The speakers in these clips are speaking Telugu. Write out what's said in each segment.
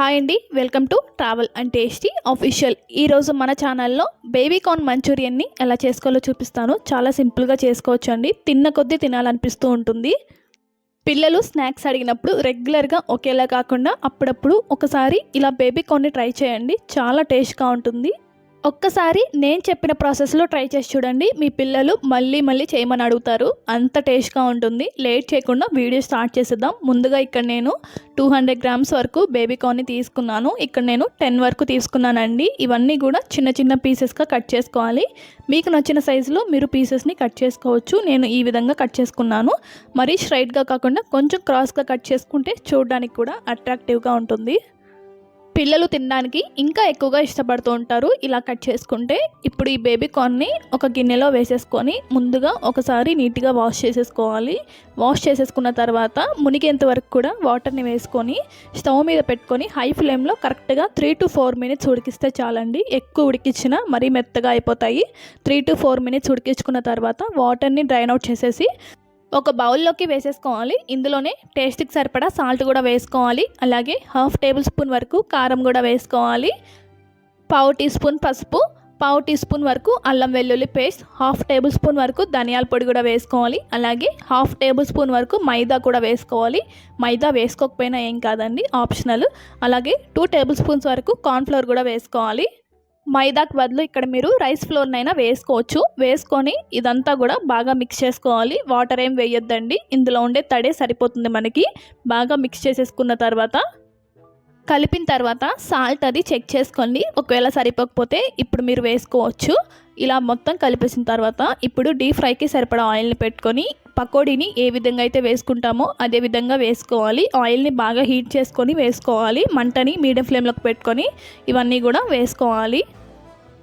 హాయ్ అండి welcome to travel and tasty official. ఈరోజు మన ఛానల్లో బేబీ కార్న్ మంచూరియన్ని ఎలా చేసుకోవాలో చూపిస్తాను. చాలా సింపుల్గా చేసుకోవచ్చు అండి తిన్న కొద్దీ తినాలనిపిస్తూ ఉంటుంది. పిల్లలు స్నాక్స్ అడిగినప్పుడు రెగ్యులర్గా ఒకేలా కాకుండా అప్పుడప్పుడు ఒకసారి ఇలా బేబీ కార్న్ని ట్రై చేయండి. చాలా టేస్ట్గా ఉంటుంది. ఒక్కసారి నేను చెప్పిన ప్రాసెస్లో ట్రై చేసి చూడండి. మీ పిల్లలు మళ్ళీ మళ్ళీ చేయమని అడుగుతారు. అంత టేస్ట్గా ఉంటుంది. లేట్ చేయకుండా వీడియో స్టార్ట్ చేసేద్దాం. ముందుగా ఇక్కడ నేను టూ హండ్రెడ్ గ్రామ్స్ వరకు బేబీ కార్న్ని తీసుకున్నాను. ఇక్కడ నేను టెన్ వరకు తీసుకున్నానండి. ఇవన్నీ కూడా చిన్న చిన్న పీసెస్గా కట్ చేసుకోవాలి. మీకు నచ్చిన సైజులో మీరు పీసెస్ని కట్ చేసుకోవచ్చు. నేను ఈ విధంగా కట్ చేసుకున్నాను. మరీ స్ట్రైట్గా కాకుండా కొంచెం క్రాస్గా కట్ చేసుకుంటే చూడడానికి కూడా అట్రాక్టివ్గా ఉంటుంది. పిల్లలు తినడానికి ఇంకా ఎక్కువగా ఇష్టపడుతూ ఉంటారు. ఇలా కట్ చేసుకుంటే ఇప్పుడు ఈ బేబీ కార్న్ని ఒక గిన్నెలో వేసేసుకొని ముందుగా ఒకసారి నీట్గా వాష్ చేసేసుకోవాలి. వాష్ చేసేసుకున్న తర్వాత మునిగేంత వరకు కూడా వాటర్ని వేసుకొని స్టవ్ మీద పెట్టుకొని హై ఫ్లేమ్లో కరెక్ట్గా త్రీ టు ఫోర్ మినిట్స్ ఉడికిస్తే చాలండి. ఎక్కువ ఉడికించిన మరీ మెత్తగా అయిపోతాయి. త్రీ టు ఫోర్ మినిట్స్ ఉడికించుకున్న తర్వాత వాటర్ని డ్రైన్ అవుట్ చేసేసి ఒక బౌల్లోకి వేసేసుకోవాలి. ఇందులోనే టేస్ట్కి సరిపడా సాల్ట్ కూడా వేసుకోవాలి. అలాగే హాఫ్ టేబుల్ స్పూన్ వరకు కారం కూడా వేసుకోవాలి. పావు టీ స్పూన్ పసుపు పావు టీ స్పూన్ వరకు అల్లం వెల్లుల్లి పేస్ట్ హాఫ్ టేబుల్ స్పూన్ వరకు ధనియాల పొడి కూడా వేసుకోవాలి. అలాగే హాఫ్ టేబుల్ స్పూన్ వరకు మైదా కూడా వేసుకోవాలి. మైదా వేసుకోకపోయినా ఏం కాదండి ఆప్షనల్. అలాగే టూ టేబుల్ స్పూన్స్ వరకు కార్న్ఫ్లవర్ కూడా వేసుకోవాలి. మైదాకు బదులు ఇక్కడ మీరు రైస్ ఫ్లోర్నైనా వేసుకోవచ్చు. వేసుకొని ఇదంతా కూడా బాగా మిక్స్ చేసుకోవాలి. వాటర్ ఏం వేయొద్దండి. ఇందులో ఉండే తడే సరిపోతుంది మనకి. బాగా మిక్స్ చేసేసుకున్న తర్వాత కలిపిన తర్వాత సాల్ట్ అది చెక్ చేసుకోండి ఒకవేళ సరిపోకపోతే ఇప్పుడు మీరు వేసుకోవచ్చు. ఇలా మొత్తం కలిపేసిన తర్వాత ఇప్పుడు డీప్ ఫ్రైకి సరిపడా ఆయిల్ని పెట్టుకొని పకోడీని ఏ విధంగా అయితే వేసుకుంటామో అదే విధంగా వేసుకోవాలి. ఆయిల్ని బాగా హీట్ చేసుకొని వేసుకోవాలి. మంటని మీడియం ఫ్లేమ్లోకి పెట్టుకొని ఇవన్నీ కూడా వేసుకోవాలి.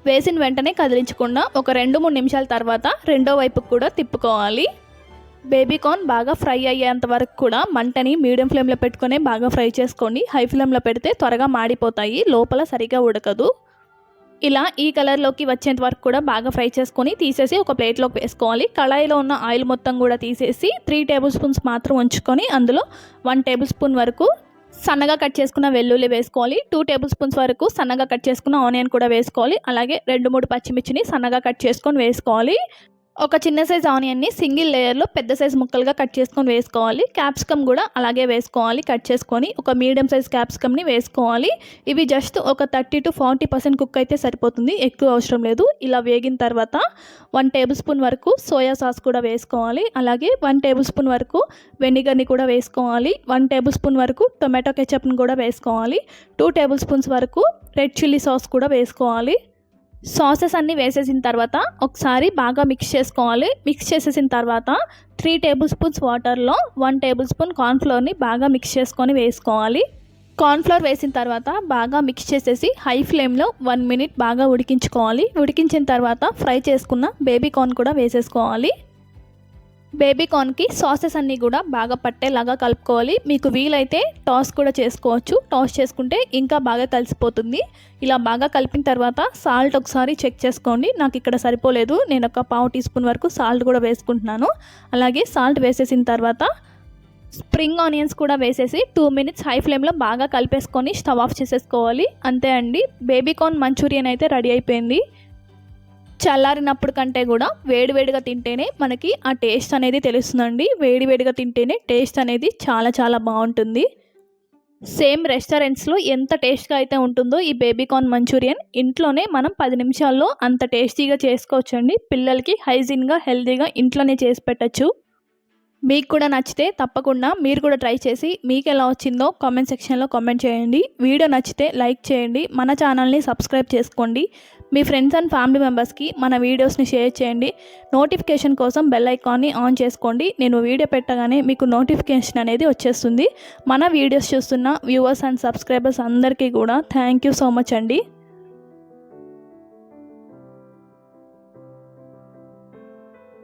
వేసిన వెంటనే కదిలించకుండా ఒక రెండు మూడు నిమిషాల తర్వాత రెండో వైపుకు కూడా తిప్పుకోవాలి. బేబీ కార్న్ బాగా ఫ్రై అయ్యేంత వరకు కూడా మంటని మీడియం ఫ్లేమ్లో పెట్టుకొని బాగా ఫ్రై చేసుకోండి హై ఫ్లేమ్లో పెడితే త్వరగా మాడిపోతాయి లోపల సరిగా ఉడకదు. ఇలా ఈ కలర్లోకి వచ్చేంత వరకు కూడా బాగా ఫ్రై చేసుకొని తీసేసి ఒక ప్లేట్లోకి వేసుకోవాలి. కళాయిలో ఉన్న ఆయిల్ మొత్తం కూడా తీసేసి త్రీ టేబుల్ స్పూన్స్ మాత్రం ఉంచుకొని అందులో వన్ టేబుల్ స్పూన్ వరకు సన్నగా కట్ చేసుకున్న వెల్లుల్లి వేసుకోవాలి. టూ టేబుల్ స్పూన్స్ వరకు సన్నగా కట్ చేసుకున్న ఆనియన్ కూడా వేసుకోవాలి. అలాగే రెండు మూడు పచ్చిమిర్చిని సన్నగా కట్ చేసుకొని వేసుకోవాలి. ఒక చిన్న సైజ్ ఆనియన్ని సింగిల్ లేయర్లో పెద్ద సైజ్ ముక్కలుగా కట్ చేసుకొని వేసుకోవాలి. క్యాప్సికమ్ కూడా అలాగే వేసుకోవాలి. కట్ చేసుకొని ఒక మీడియం సైజ్ క్యాప్సికమ్ని వేసుకోవాలి. ఇవి జస్ట్ ఒక thirty to forty percent cook అయితే సరిపోతుంది. ఎక్కువ అవసరం లేదు. ఇలా వేగిన తర్వాత వన్ టేబుల్ స్పూన్ వరకు సోయా సాస్ కూడా వేసుకోవాలి. అలాగే వన్ టేబుల్ స్పూన్ వరకు వెనిగర్ని కూడా వేసుకోవాలి. వన్ టేబుల్ స్పూన్ వరకు టొమాటో కెచప్ని కూడా వేసుకోవాలి. టూ టేబుల్ స్పూన్స్ వరకు రెడ్ చిల్లీ సాస్ కూడా వేసుకోవాలి. సాసెస్ అన్నీ వేసేసిన తర్వాత ఒకసారి బాగా మిక్స్ చేసుకోవాలి. మిక్స్ చేసేసిన తర్వాత త్రీ టేబుల్ స్పూన్స్ వాటర్లో వన్ టేబుల్ స్పూన్ కార్న్ఫ్లోర్ని బాగా మిక్స్ చేసుకొని వేసుకోవాలి. కార్న్ఫ్లోర్ వేసిన తర్వాత బాగా మిక్స్ చేసేసి హై ఫ్లేమ్లో వన్ మినిట్ బాగా ఉడికించుకోవాలి. ఉడికించిన తర్వాత ఫ్రై చేసుకున్న బేబీ కార్న్ కూడా వేసేసుకోవాలి. బేబీ కార్న్కి సాసెస్ అన్నీ కూడా బాగా పట్టేలాగా కలుపుకోవాలి. మీకు వీలైతే టాస్ కూడా చేసుకోవచ్చు. టాస్ చేసుకుంటే ఇంకా బాగా కలిసిపోతుంది ఇలా బాగా కలిపిన తర్వాత సాల్ట్ ఒకసారి చెక్ చేసుకోండి. నాకు ఇక్కడ సరిపోలేదు. నేను ఒక పావు టీ స్పూన్ వరకు సాల్ట్ కూడా వేసుకుంటున్నాను. అలాగే సాల్ట్ వేసేసిన తర్వాత స్ప్రింగ్ ఆనియన్స్ కూడా వేసేసి టూ మినిట్స్ హై ఫ్లేమ్లో బాగా కలిపేసుకొని స్టవ్ ఆఫ్ చేసేసుకోవాలి. అంతే అండి. బేబీ కార్న్ మంచూరియన్ అయితే రెడీ అయిపోయింది. చల్లారినప్పుడు కంటే కూడా వేడివేడిగా తింటేనే మనకి ఆ టేస్ట్ అనేది తెలుస్తుందండి. వేడివేడిగా తింటేనే టేస్ట్ అనేది చాలా చాలా బాగుంటుంది. సేమ్ రెస్టారెంట్స్లో ఎంత టేస్ట్గా అయితే ఉంటుందో ఈ బేబీకార్న్ మంచూరియన్ ఇంట్లోనే మనం పది నిమిషాల్లో అంత టేస్టీగా చేసుకోవచ్చండి. పిల్లలకి హైజీన్గా హెల్తీగా ఇంట్లోనే చేసి పెట్టచ్చు. మీకు కూడా నచ్చితే తప్పకుండా మీరు కూడా ట్రై చేసి మీకు ఎలా వచ్చిందో కామెంట్ సెక్షన్లో కామెంట్ చేయండి. వీడియో నచ్చితే లైక్ చేయండి. మన ఛానల్ని సబ్స్క్రైబ్ చేసుకోండి. మీ ఫ్రెండ్స్ అండ్ ఫ్యామిలీ మెంబర్స్కి మన వీడియోస్ని షేర్ చేయండి. నోటిఫికేషన్ కోసం బెల్ ఐకాన్ని ఆన్ చేసుకోండి. నేను వీడియో పెట్టగానే మీకు నోటిఫికేషన్ అనేది వచ్చేస్తుంది. మన వీడియోస్ చూస్తున్న వ్యూవర్స్ అండ్ సబ్స్క్రైబర్స్ అందరికీ కూడా థ్యాంక్ యూ సో మచ్ అండి.